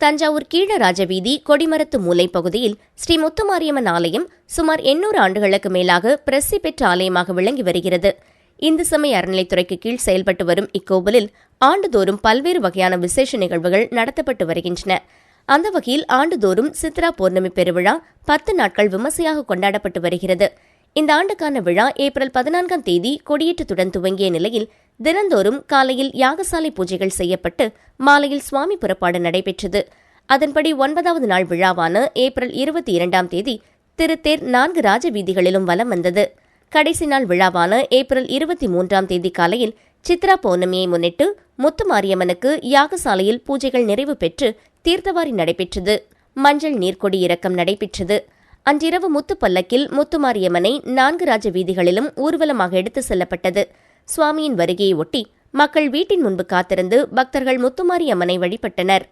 தஞ்சாவூர் கீழராஜவீதி கொடிமரத்து மூலை பகுதியில் ஸ்ரீ முத்துமாரியம்மன் ஆலயம் சுமார் எண்ணூறு ஆண்டுகளுக்கு மேலாக பிரசி பெற்ற ஆலயமாக விளங்கி வருகிறது. இந்து சமய அறநிலைத்துறைக்கு கீழ் செயல்பட்டு வரும் இக்கோவிலில் ஆண்டுதோறும் பல்வேறு வகையான விசேஷ நிகழ்வுகள் நடத்தப்பட்டு வருகின்றன. அந்த வகையில் ஆண்டுதோறும் சித்ரா பௌர்ணமி பெருவிழா பத்து நாட்கள் விமர்சையாக கொண்டாடப்பட்டு வருகிறது. இந்த ஆண்டுக்கான விழா ஏப்ரல் பதினான்காம் தேதி கொடியேற்றத்துடன் துவங்கிய நிலையில் தினந்தோறும் காலையில் யாகசாலை பூஜைகள் செய்யப்பட்டு மாலையில் சுவாமி புறப்பாடு நடைபெற்றது. அதன்படி ஒன்பதாவது நாள் விழாவான ஏப்ரல் இருபத்தி இரண்டாம் தேதி திருத்தேர் நான்கு ராஜ வீதிகளிலும் வலம் வந்தது. கடைசி நாள் விழாவான ஏப்ரல் இருபத்தி மூன்றாம் தேதி காலையில் சித்ரா பௌர்ணமியை முன்னிட்டு முத்துமாரியம்மனுக்கு யாகசாலையில் பூஜைகள் நிறைவு பெற்று தீர்த்தவாரி நடைபெற்றது. மஞ்சள் நீர்க்கொடி இறக்கம் நடைபெற்றது. அன்றிரவு முத்து பல்லக்கில் முத்துமாரியம்மனை நான்கு ராஜ வீதிகளிலும் ஊர்வலமாக எடுத்து செல்லப்பட்டது. சுவாமியின் வருகையை ஒட்டி மக்கள் வீட்டின் முன்பு காத்திருந்து பக்தர்கள் முத்துமாரி அம்மனை வழிபட்டனர்.